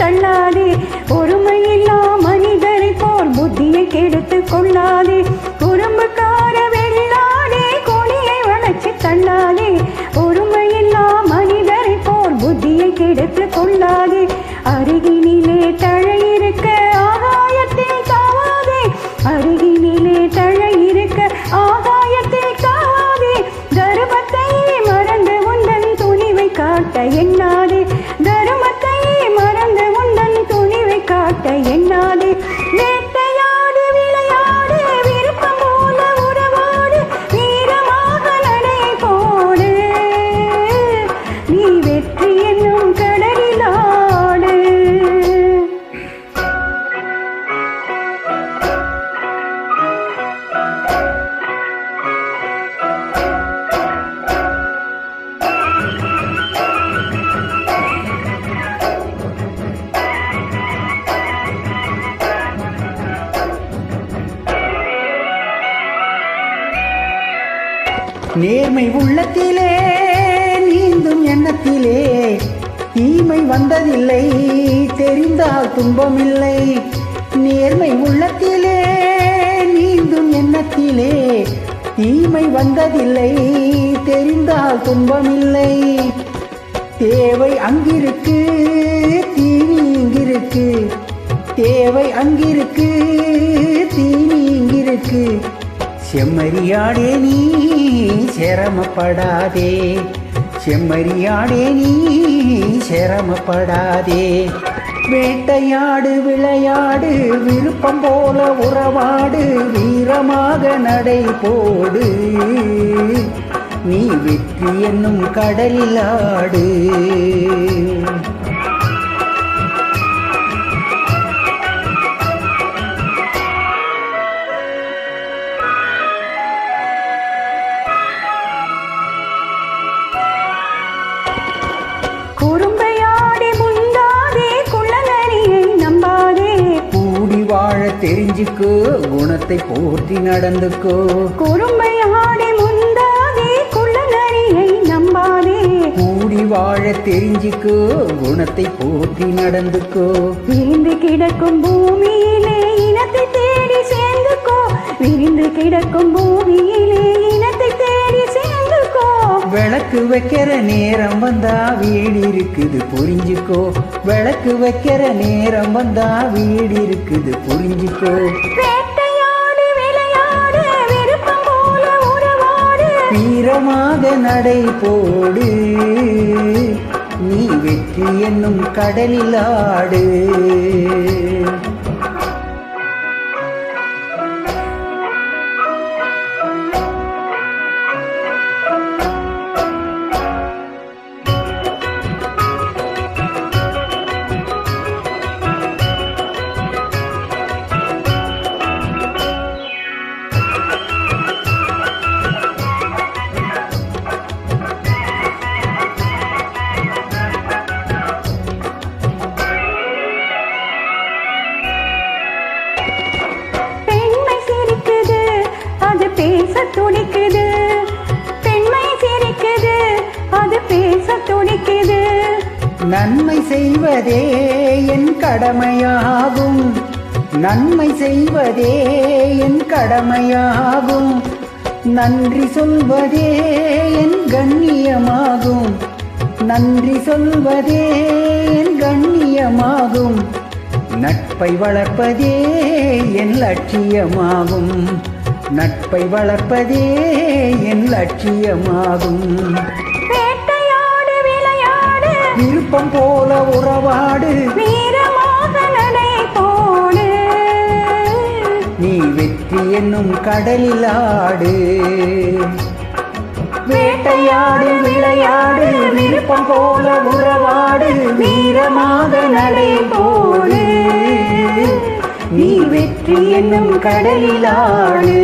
தள்ளாதே. பொறுமையில்லா மனிதரை போல் புத்தியை கெடுத்து கொள்ளாதே. குறும்புக்கார வெள்ளாதே கொடியை வளர்ச்சி தள்ளாதே. பொறுமையில்லா மனிதரை போல் புத்தியை கெடுத்து கொள்ளாதே. அருகினிலே தழை இருக்க ஆகாயத்தில் காவாதே. அருகினிலே தழை இருக்க ஆகாயத்தில் காவாதே. கர்ப்பத்தை மறந்து உந்தன் துணிவை காட்ட என் நேர்மை உள்ளத்திலே நீந்தும் எண்ணத்திலே. தீமை வந்ததில்லை தெரிந்தால் துன்பமில்லை. நேர்மை உள்ளத்திலே நீந்தும் எண்ணத்திலே. தீமை வந்ததில்லை தெரிந்தால் துன்பமில்லை. தேவை அங்கிருக்கு தீனி இங்கிருக்கு. தேவை அங்கிருக்கு தீனி இங்கிருக்கு. செம்மறியாடே நீ சிரமப்படாதே. செம்மறியாடே நீ சிரமப்படாதே. வேட்டையாடு விளையாடு விருப்பம் போல உறவாடு வீரமாக நடை போடு. நீ வெற்றி என்னும் கடலில் ஆடு. தெரிஞ்சுக்கோ குணத்தை போற்றி நடந்துக்கோ. குறும்பையாடி முந்தாதே குள்ளநரியை நம்பாதே. கூடி வாழ தெரிஞ்சுக்கோ குணத்தை போற்றி நடந்துக்கோ. விரிந்து கிடக்கும் பூமியிலே இனத்தை தேடி சேர்ந்துக்கோ. விரிந்து கிடக்கும் பூமியிலே விளக்கு வைக்கிற நேரம் வந்தா வீடு இருக்குது புரிஞ்சுக்கோ. விளக்கு வைக்கிற நேரம் வந்தா வீடு இருக்குது புரிஞ்சுக்கோ. வீரமாக நடை போடு. நீ வெற்றி என்னும் கடலில் ஆடு. பேச துடிக்குது பெண்மை சிரிக்குது. அது பேச துடிக்குது நன்மை செய்வதே என் கடமையாகும். நன்மை செய்வதே என் கடமையாகும். நன்றி சொல்வதே என் கண்ணியமாகும். நன்றி சொல்வதே என் கண்ணியமாகும். நட்பை வளர்ப்பதே என் லட்சியமாகும். நட்பை வளர்ப்பதே என் லட்சியமாகும். விருப்பம் போல உறவாடு. நீ வெற்றி என்னும் கடலில் ஆடு. வேட்டையாடு விளையாடு விருப்பம் போல உறவாடு. வீரமாக நடை என்னும் கடலிலாடு